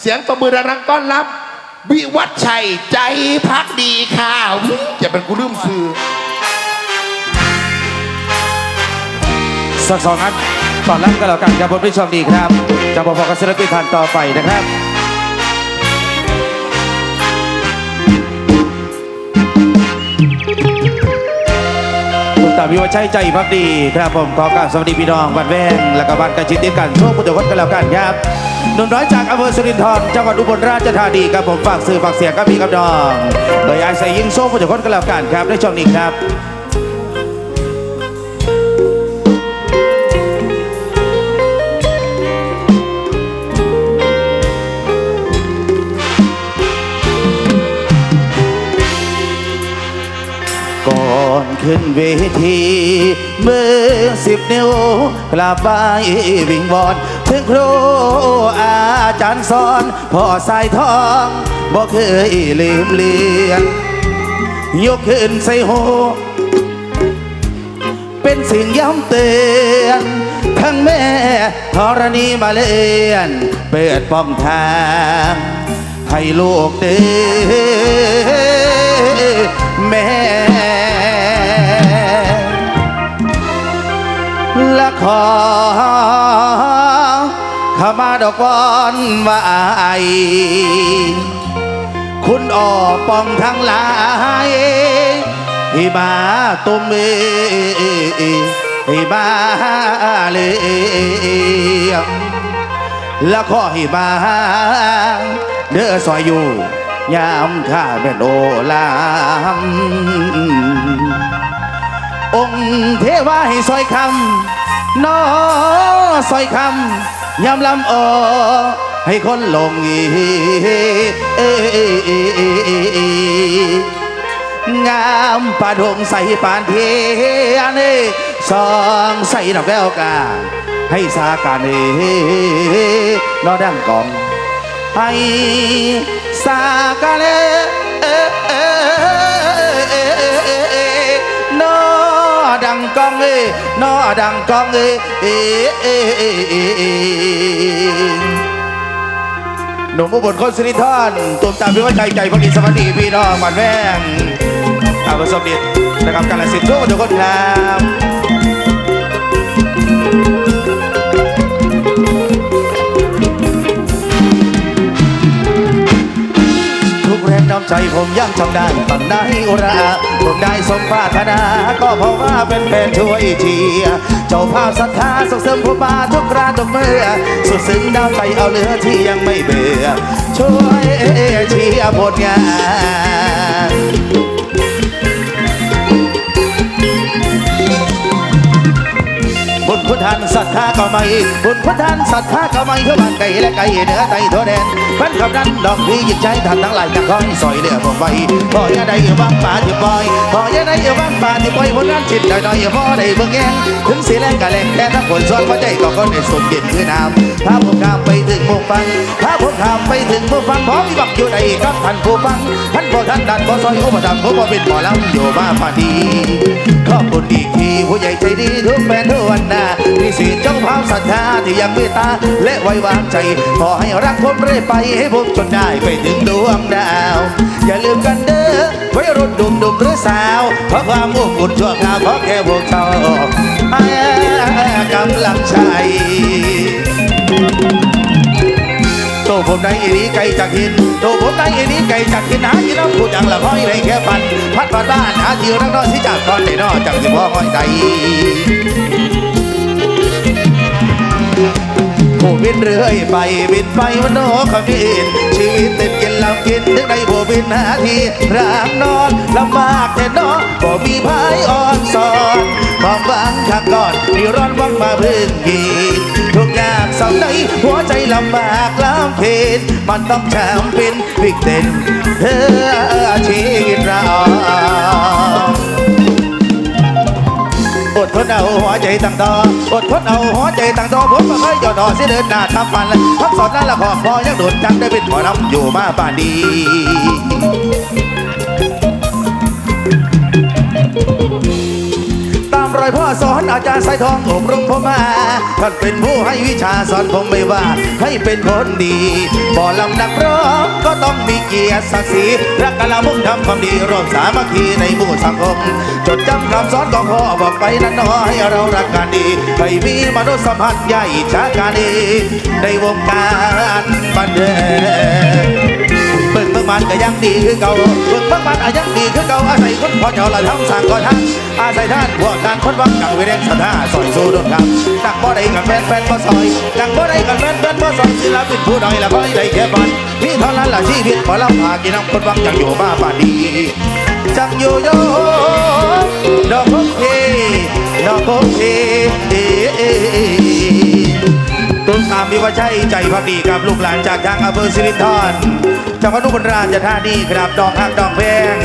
เสียงตบมือรังๆต้อนรับ วิวัฒชัยใจพักดีค่ะอยจะเป็นกูลืมซื้อสักสองนัดตอนรับกันแล้วกันครับผมด้ชมดีครับจะบอกกับศิลปินท่านต่อไปนะครับาวิวัชัยใจพักดีครับผมขอกรารสวัสดีพี่น้องบ้านแวงและก็บ้านกระชิดติดกันโชคพุทธคนกันแล้วกันครับหนุ่มน้อยจากอำเภอสุรินทรจังหวัดอุบลราชธานีครับผมฝากสื่อฝากเสียงกับพี่กับน้องโดยไอ้ใส่ยิงโชคพุทธคนกันแล้วกันครับในช่วงนี้ครับ ขึ้นเวทีมือสิบนิ้วกลับไปวิ่งบอนถึงครูอาจารย์สอนพ่อสายทองบอกเคยลืมเลือนยกขึ้นใส่หูเป็นสิ่งย้ำเตือนทั้งแม่ธรณีมาเลียน เปิดป้องทางให้ลูกเดินแม่ ขอขมาดอกบอนว่าไอคุณออกปองทั้งหลายที่มาตุ้มเอที่มาเลยและขอให้มาเด้อซอยอยู่ยามข้าเป็นโอลามองค์เทวาให้ซอยคำ นอซอยคำยำลำออให้คนหลงอีงามปาดงใส่ปานเทียนสองใส่ดอกแก้วกาให้สาการเนอดังกองให้สาการน องเอ้นอดังกองเอ้หนุ่มอุบลคนสิริธรตุ่มตามพิวัฒน์ใจใจพักดีสวัสดีพี่น้องบ้านแว่งอาประสบเด็จนะครับการละสิทธิ์ทุกคนทุกคนครับ น้ำใจผมยังจำได้ตอนได้อุรา ผมได้สมปรารถนา ก็เพราะว่าเป็นแฟนช่วยเชียร์เจ้าภาพศรัทธาส่งเสริมผมมาทุกราทุกเมื่อ สุดซึ้งดาวใจเอาเหลือที่ยังไม่เบื่อ ช่วยเชียร์ผลงาน พุทธันศรัทธาก็ไม่บุญพุทธันศรัทธาก็ไม่เพื่อบ้านไก่และไก่เหนือไตทั่วแดนพันคำนั้นดอกพี่ยิบใจท่านทั้งหลายจะคอยสอยเหลือผมไปพออย่าได้อยู่บ้างป่าที่ปล่อยพออย่าได้อยู่บ้างป่าที่ปล่อยผลงานจิตหน่อยหน่อยอย่าพอได้เบิ่งแยงถึงสีแรงกะแรงแต่ถ้าผลซ้อนพระใจก็ก็ได้สมเย็นคือน้ำถ้าผมข้ามไปถึงมุมฟังถ้าผมข้ามไปถึงมุมฟังพร้อมบักอยู่ในกับท่านผู้ฟังท่านบ่ท่านดันบ่ซอยอุปถัมภ์ผมเป็นหมอลำอยู่มาป่านดีขอบคุณอีกทีผู้ใหญ่ใจดีทุกแฟนทุกวันหน้าที่สีเจ้าภาพศรัทธาที่ยังเมตตาและไว้วางใจ ขอให้รักผมเรื่อยไปให้ผมจนได้ไปถึงดวงดาว อย่าลืมกันเด้อไว้รุ่นดุมดุมหรือสาวเพราะความอบอุ่นชั่วคราวขอแค่พวกเขาให้กำลังใจโตผมได้อีนี้ไกลจากหินโตผมได้อีนี้ไกลจากหินหากินน้ำผู้จังละห้อยได้แค่ปันพัดมาบ้านหาที่รักน้อยที่จากตอนไหนนอจากที่พ่อห้อยใจ ผู้บินเรื่อยไปบินไปวันโนขมินชีวิตติดกินลำกินถึงได้ผู้บินหาทีรางนอนลำบากแต่นอนบ่มีพายอ่อนสอนความหวังข้างก่อนที่ร้อนวังมาพึ่งยีทุกอย่างเศร้าในหัวใจลำบากลำเค็นมันต้องแชมเป็นวิกเต้นเธอชีวิตเรา อดทนเอาหัวใจตั้งต่ออดทนเอาหัวใจตั้งต่อผมก็เคยย่อต่อเสียเดินหน้าทำฟันพักสอนนั้นละพอพอยังโดดจังได้เป็นหมอลำอยู่มาป่านดีตามร อยพ่อสอนอาจารย์สายทองอบรมผมมาท่านเป็นผู้ให้วิชาสอนผมไม่ว่า ให้เป็นคนดีบ่ลำนักร้องก็ต้องมีเกียรติศักดิ์ศรีรักกันละมุ่งทำความดีร่วมสามัคคีในหมู่สังคม จดจำคำสอนของพ่อบอกไปนั้นน้อยเรารักกันดีให้มีมนุษยสัมพันธ์ใหญ่ชาการดีในวงการบันเทิง เบิ่งเบิ่งมันก็ยังดีคือเก่าเบิ่งเบิ่งมันก็ยังดีคือเก่าอาศัยคนพอเจ้าละทั้งสั่งก่อนทั้งอาศัยท่านพวกทางคนวังกังเวรศรัทธาซอยสู้ดนครับนักบ่ได้กับแฟนแฟนบ่ซอยนักบ่ได้กับแฟนแฟนบ่ซอยศิลปินผู้น้อยละคอยได้แค่บันมีเท่านั้นละชีวิตขอเล่าหากินน้ำคนวังจังอยู่มาป่านดีจังอยู่โยดอกโอเคดอกโอเคเอเอเอตุ้มตามมีว่าใช่ใจพักดีกับลูกหลานจากทางอำเภอสิรินธร จังหวัดอุบลราชธานีครับดอกฮักดอกแพง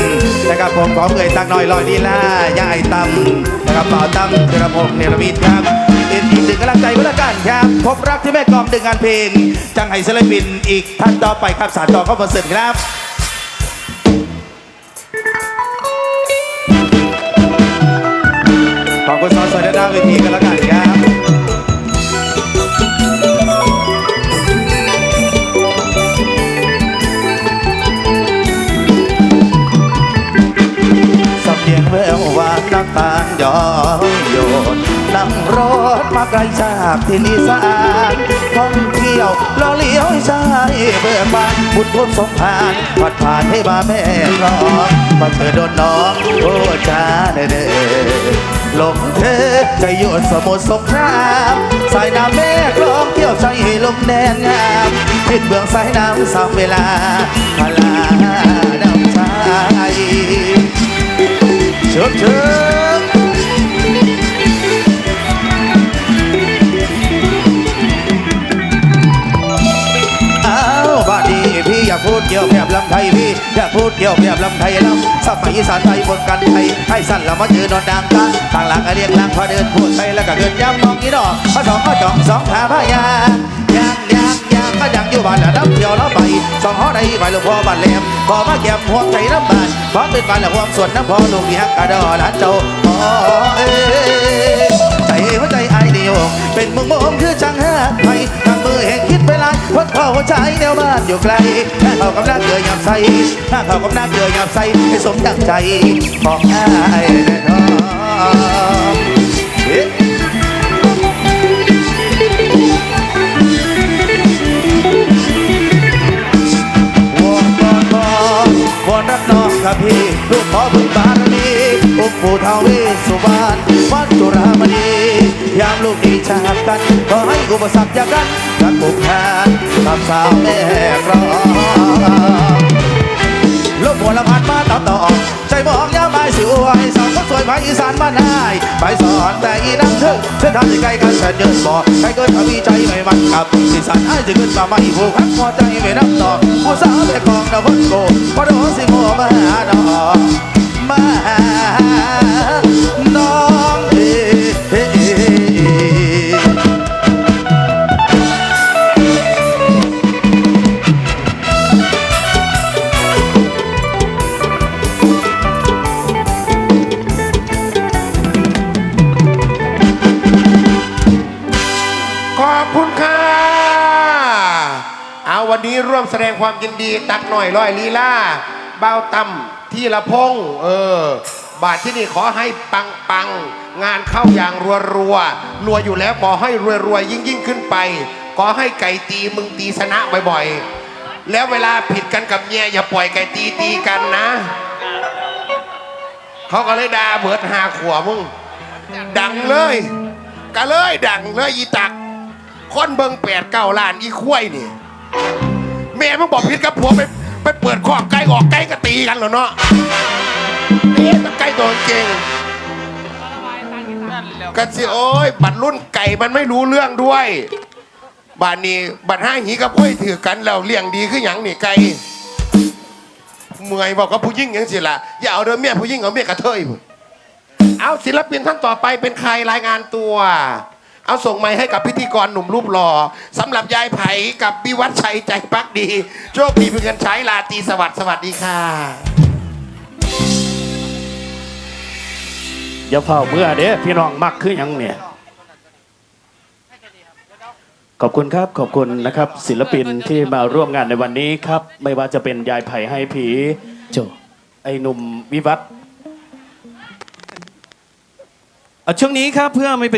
นะครับผมขอเอ่ยตักหน่อยลอยดีล่ายายตำนะครับเป่าตำกระผมเนรมิตครับเป็นอีกหนึ่งกำลังใจเพื่อละกันครับพบรักที่แม่กองดึงงานเพลง จังไห้ศิลปินอีกท่านต่อไปครับสารต่อเข้ามาเสร็จครับขอบคุณสอนสวยด้านหน้าเวทีกันแล้วกันครับ แวววานน้ำตาลย้อยโยนนั่งรถมาไกลจากที่นิสานท่องเที่ยวล้อเลี้ยวให้ชายเบื่อบานบุญพ้นสงพานผัดผ่านให้มาแม่ร้องมาเธอโดนน้องโอ้จ้าเด้อลมเธอใจโยนสมุทรสงครามสายน้ำแม่กลองเที่ยวใจให้ลมแดนงามพิดเบื้องสายน้ำสามเวลาพลาน้ำใจ ชิญเชิญอ้าวบ้านดีพี่อย่าพูดเกี่ยวแบบลำไทยพี่อย่าพูดเกี่ยวแบบลำไทยลำสมัยอีสานไทยบนกันไทยให้สั้นแล้วมาเจอนอนดังตาข้างหลังก็เรียกหลังพอเดินพูดไปแล้วก็เดินย้ำมองอีดอกพอสองก็จองสองขาพายายางยางยาง ก็ยังอยู่บ้านแล้วน้ำเที่ยวแล้วไปสองหอใดไปหลวงพ่อบ้านแหลมพอมาเก็บห่วใจน้ำบานพร้อเป็นบ้านแล้วห่วงส่วนน้ำพอลูกเลี้ยงกระดอหลานเจ้าอ๋อเอ้ยใจหัวใจไอเดียว เป็นมุงมงคือจังหักไปทางมือแห่งคิดไปลายวัดพ่อหัวใจแนวบ้านอยู่ไกลถ้าเขากำลังเกยหยาบใสถ้าเขากำลังเกยหยาบใสให้สมดังใจของไอ้แน่นอน ท้าวเวสสุวรรณวัดจุรามณียามลูกดีจากกันขอให้อุปสรรคจากกันรักบุกแทนกับสาวแม่กรองลบหัวละพันมาต่อต่อใจบอกยามไม่สวยสาวคนสวยภาคอีสานมานายไปสอนแต่อีนังเธอเส้นทางที่ไกลกันแสนเยินบอกใครเกินทวีใจไม่มันกับสิสันไอ้จะขึ้นมาไม่ผูกพักหัวใจไม่นับต่อผู้สาวแม่กองดาวโกพอโดนสิโมมาหาน้อ ร่วมแสดงความยินดีตักหน่อยร้อยลีลาเบ้าตำที่ละพงเออ บาทที่นี่ขอให้ปังปังงานเข้าอย่างรัวรัวรัวอยู่แล้วขอให้รวยรวยยิ่งยิ่งขึ้นไป ขอให้ไก่ตีมึงตีชนะบ่อยๆ แล้วเวลาผิดกันกับเมียอย่าปล่อยไก่ตีตีกันนะ เขาก็เลยด่าเบิดหาขวมึง ดังเลยก็เลยดังเลยอีตัก คนเบิงแปดเก้าล้านอีควายนี่ แม่มึงบอกพิษกับผัวไปไปเปิดข้อกไก่ออกไก่ก็ตีกันเหรอเนาะนี่ตะไก่ตัวเก่งกันสิโอ้ยบัตรรุ่นไก่มันไม่รู้เรื่องด้วยบานนี้บัตรห้าหีกับพ้ยถือกันแล้วเลี้ยงดีขึ้นอหย่างนี่ไก่เมื่อยบอกกับผู้ยิ่งอยังสิละอย่าเอาเด้อเมียผู้ยิ่งเอาเมียกระเทยพุ่นเอาศิลปินท่านต่อไปเป็นใครรายงานตัว เอาส่งไม้ให้กับพิธีกรหนุ่มรูปหล่อสำหรับยายไผ่กับบิวัฒชัยใจปักดี โชคดีเพื่อนใช้ลาตรีสวัสดิ์สวัสดีค่ะอย่าเฝ้าเมื่อเด้พี่น้องมักคือหยังเนี่ย ขอบคุณครับขอบคุณนะครับ ศิลปินที่มาร่วมงานในวันนี้ครับ ไม่ว่าจะเป็นยายไผ่ให้ผี โจไอ้หนุ่มวิวัฒน์เอาช่วงนี้ครับเพื่อไม่เป็น